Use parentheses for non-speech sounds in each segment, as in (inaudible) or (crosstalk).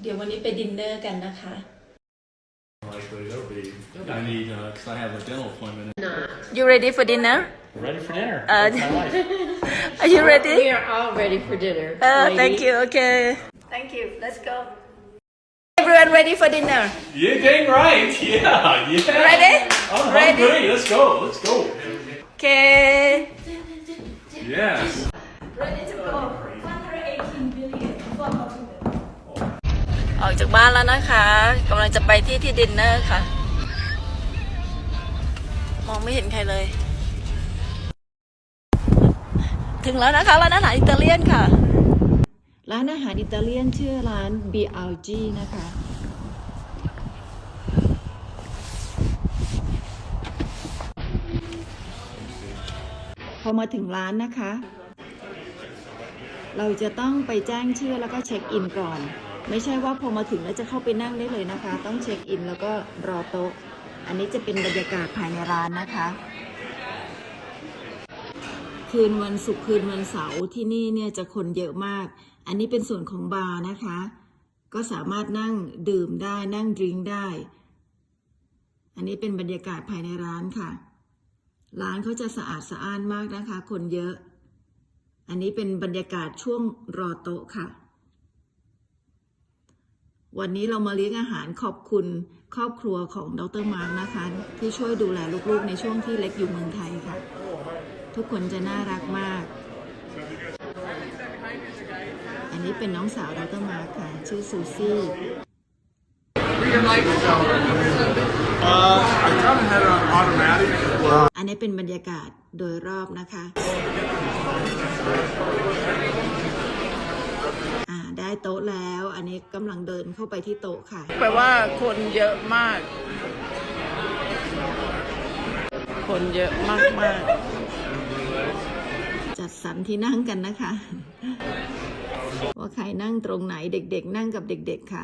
เดี๋ยววันนี้ไปดินเนอร์กันนะคะ Likely they'll be. I need, uh 'cause I have a dental appointment. You ready for dinner Ready for dinner. Uh, That's my life. (laughs) Are you ready We are all ready for dinner. Uh, lady. thank you. Okay. Thank you. Let's go. Everyone ready for dinner? You dang right. (laughs) Yeah, yeah. Ready? I'm Ready? hungry. Let's go. Let's go. Okay. Yes. ออกจากบ้านแล้วนะคะกำลังจะไปที่ที่ดินเนอร์ค่ะ มองไม่เห็นใครเลย ถึงแล้วนะคะร้านอาหารอิตาเลียนค่ะ ร้านอาหารอิตาเลียนชื่อร้าน BLG นะคะพอมาถึงร้านนะคะ เราจะต้องไปแจ้งชื่อแล้วก็เช็คอินก่อน ไม่ใช่ว่าพอมาถึงแล้วจะเข้าไปนั่งได้เลยนะคะ ต้องเช็คอินแล้วก็รอโต๊ะ อันนี้จะเป็นบรรยากาศภายในร้านนะคะ คืนวันศุกร์คืนวันเสาร์ที่นี่เนี่ยจะคนเยอะมาก อันนี้เป็นส่วนของบาร์นะคะ ก็สามารถนั่งดื่มได้นั่งดริงได้ อันนี้เป็นบรรยากาศภายในร้านค่ะ ร้านเขาจะสะอาดสะอ้านมากนะคะ คนเยอะ อันนี้เป็นบรรยากาศช่วงรอโต๊ะค่ะ วันนี้เรามาเลี้ยงอาหารขอบคุณครอบครัวของดรมาร์กนะคะ ที่ช่วยดูแลลูกๆในช่วงที่เล็กอยู่เมืองไทยค่ะ ทุกคนจะน่ารักมาก อันนี้เป็นน้องสาวดรมาร์กค่ะ ชื่อซูซี่ Uh, I kind of had an automatic. อันนี้เป็นบรรยากาศโดยรอบนะคะอ่า ได้โต๊ะแล้ว อันนี้กำลังเดินเข้าไปที่โต๊ะค่ะ แปลว่าคนเยอะมาก คนเยอะมากมากๆจัดสรรที่นั่งกันนะคะ ว่าใครนั่งตรงไหนเด็กๆ นั่งกับเด็กๆค่ะ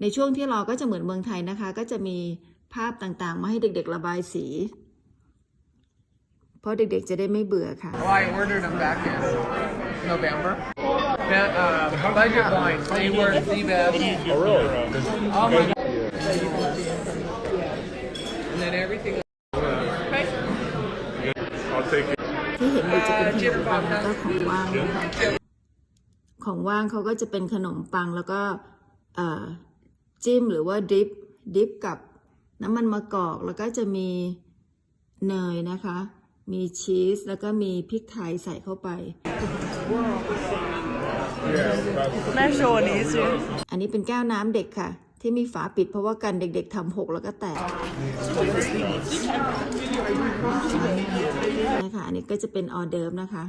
ในช่วงที่รอก็จะเหมือนเมืองไทยนะคะ ก็จะมีภาพต่างๆ มาให้เด็กๆระบายสีเพ ราะเด็กๆจะได้ไม่เบื่อค่ะ Well, I ordered them back in November. That, uh, budget wines, they were the best. Oh, really? Oh my god. And then everything. I'll take it. ที่เห็นอยู่จะเป็นขนมปังแล้วก็ของว่างนะคะของว่างเขาก็จะเป็นขนมปังแล้วก็เอ่อจิ้มหรือว่าดิฟดิฟกับน้ำมันมะกอกแล้วก็จะมีเนยนะคะ มีชีสแล้วก็มีพริกไทยใส่เข้าไปแม่โชว์นี้สิอันนี้เป็นแก้วน้ำเด็กค่ะ ที่มีฝาปิดเพราะว่ากันเด็กๆทำหกแล้วก็แตกนะคะอันนี้ก็จะเป็นออเดิร์ฟนะคะ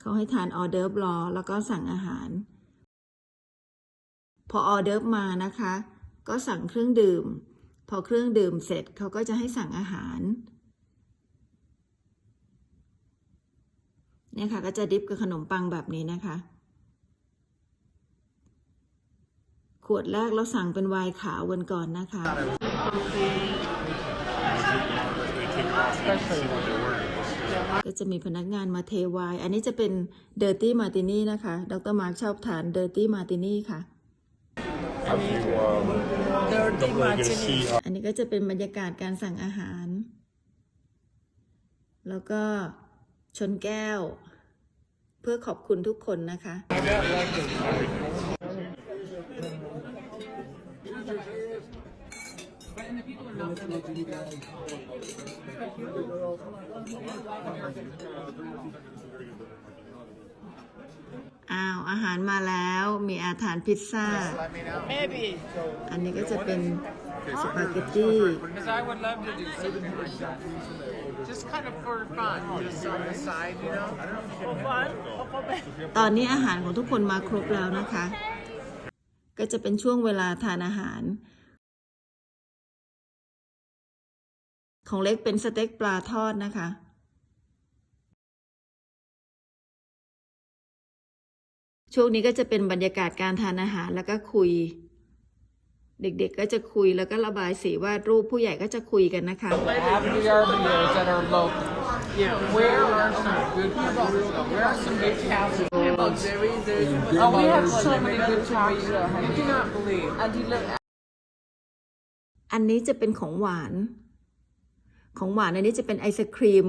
เขาให้ทานออเดิร์ฟรอแล้วก็สั่งอาหาร พอออเดิร์ฟมานะคะ ก็สั่งเครื่องดื่ม พอเครื่องดื่มเสร็จเขาก็จะให้สั่งอาหาร เนี่ยค่ะก็จะดิฟกับขนมปังแบบนี้นะคะ ขวดแรกเราสั่งเป็นไวน์ขาววันก่อนนะคะก็จะมีพนักงานมาเทไวน์อันนี้จะเป็นเดอร์ตี้มาตินี่นะคะ ดรมาร์คชอบทานเดอร์ตี้มาตินี่ค่ะ If you, um, don't really get to see อันนี้ก็จะเป็นบรรยากาศการสั่งอาหาร แล้วก็ ชนแก้ว เพื่อขอบคุณทุกคนนะคะ อ้าว อาหารมาแล้ว มีอาหารพิซซ่า อันนี้ก็จะเป็นสปาเกตตี้ kind of for fun, just on the side, you know? ตอนนี้อาหารของทุกคนมาครบแล้วนะคะ ก็จะเป็นช่วงเวลาทานอาหาร ของเล็กเป็นสเต็กปลาทอดนะคะ ช่วงนี้ก็จะเป็นบรรยากาศการทานอาหารแล้วก็คุย เด็กๆก็จะคุยแล้วก็ระบายสีวาดรูปผู้ใหญ่ก็จะคุยกันนะคะ Have the RBOs that are local. Yeah. Where are some good people? Where are some good councils? About very, very Oh, we have so many good talks. You cannot believe. อันนี้จะเป็นของหวาน ของหวานอันนี้จะเป็นไอศครีม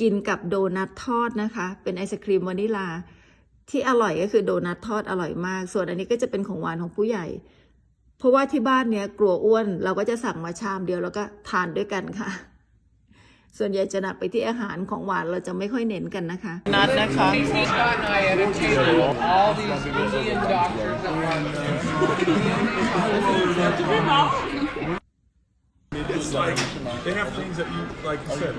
กินกับโดนัททอดนะคะ เป็นไอศครีมวานิลา ที่อร่อยก็คือโดนัททอดอร่อยมาก ส่วนอันนี้ก็จะเป็นของหวานของผู้ใหญ่ เพราะว่าที่บ้านเนี้ยกลัวอ้วนเราก็จะสั่งมาชามเดียวแล้วก็ทานด้วยกันค่ะ ส่วนใหญ่จะหนักไปที่อาหารของหวานเราจะไม่ค่อยเน้นกันนะคะนัดนะคะ Scott and I at a table with all these Indian doctors that run It's like they have things that you like you said.